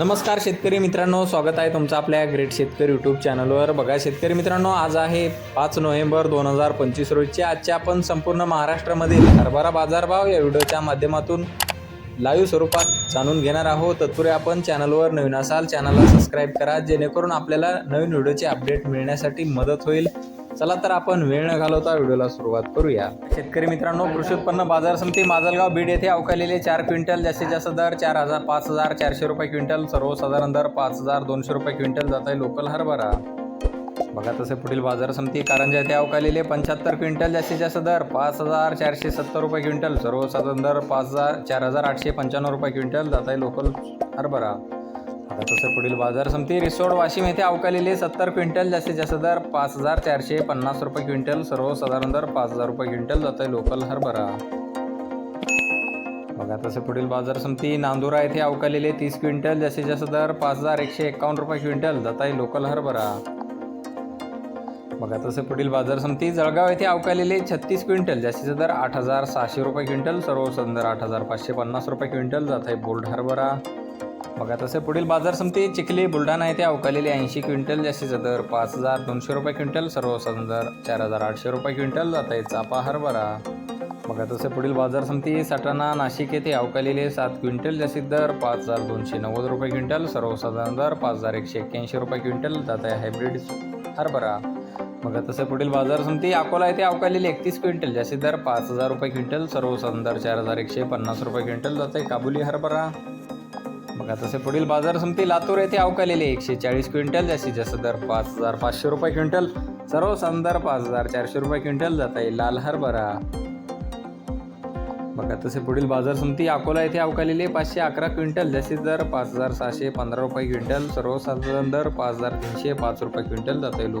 नमस्कार शेतकरी मित्रांनो स्वागत आहे तुमचं आपल्या ग्रेट शेतकरी यूट्यूब चॅनलवर बघा शेतकरी मित्रांनो आज आहे पाच नोव्हेंबर दोन हजार पंचवीस रोजची आजच्या आपण संपूर्ण महाराष्ट्रामधील हरभरा बाजारभाव या व्हिडिओच्या माध्यमातून लाईव्ह स्वरूपात जाणून घेणार आहोत. तत्पूर्वी आपण चॅनलवर नवीन असाल चॅनलला सबस्क्राईब करा जेणेकरून आपल्याला नवीन व्हिडिओचे अपडेट मिळण्यासाठी मदत होईल. चला तर आपण वेळ न घालवता व्हिडिओला सुरुवात करूया. शेतकरी मित्रांनो कृषी उत्पन्न बाजार समिती माजलगाव बीड येथे अवकालेले चार क्विंटल जास्तीत जास्त दर चार हजार पाच हजार चारशे रुपये क्विंटल सर्वसाधारण दर पाच हजार दोनशे रुपये क्विंटल जात आहे लोकल हरभरा. बघा तसे पुढील बाजार समिती कारंजा येथे अवकालेले पंच्याहत्तर क्विंटल जास्तीत जास्त दर पाच हजार चारशे सत्तर रुपये क्विंटल सर्वसाधारण दर पाच हजार चार हजार आठशे पंच्याण्णव रुपये क्विंटल जात आहे लोकल हरभरा. आता तसं पुढील बाजार समिती रिसोड वाशिम येथे अवकालेले सत्तर क्विंटल जास्तीत जास्त दर पाच हजार चारशे पन्नास रुपये क्विंटल सर्वसाधारण दर पाच हजार रुपये क्विंटल जात आहे लोकल हरभरा. बघा तसे पुढील बाजार समिती नांदुरा येथे अवकालेले तीस क्विंटल जास्तीत जास्त दर पाच हजार एकशे एकावन्न रुपये क्विंटल जात आहे लोकल हरभरा. बघा तसे पुढील बाजार समिती जळगाव येथे अवकालेले छत्तीस क्विंटल जास्तीचा दर आठ हजार सहाशे रुपये क्विंटल सर्वसाधारण दर आठ हजार पाचशे पन्नास रुपये क्विंटल जात आहे बोल्ड हरभरा. बघा तसे पुढील बाजार समिती चिखली बुलढाणा येथे अवकालेले ऐंशी क्विंटल जास्तीचा दर पाच हजार दोनशे रुपये क्विंटल सर्वसाधारण दर चार हजार आठशे रुपये क्विंटल. जात आहे चापा हरभरा बघा तसे पुढील बाजार समिती सटाणा नाशिक येथे अवकालेले सात क्विंटल जास्तीत दर पाच हजार दोनशे नव्वद रुपये क्विंटल सर्वसाधारण दर पाच हजार एकशे एक्क्याऐंशी रुपये क्विंटल. जात आहे हायब्रिड हरभरा बघा तसे पुढील बाजार समिती अकोला येथे अवकालेले एकतीस क्विंटल जास्तीत दर पाच हजार रुपये क्विंटल सर्वसाधारण दर चार हजार एकशे पन्नास रुपये क्विंटल. जात आहे काबुली हरभरा बघा तसे पुढील बाजार समिती लातूर येथे अवकालेले एकशे चाळीस क्विंटल जास्तीत जास्त दर पाच हजार पाचशे रुपये क्विंटल. सर्व दर पाच हजार चारशे रुपये क्विंटल जात आहे लाल हरभरा. बघा तसे पुढील बाजार समिती अकोला येथे अवकालेले पाचशे अकरा क्विंटल जास्तीत दर पाच हजार सहाशे पंधरा रुपये क्विंटल. सर्वसाधारण दर पाच हजार तीनशे पाच रुपये क्विंटल जात आहे लोक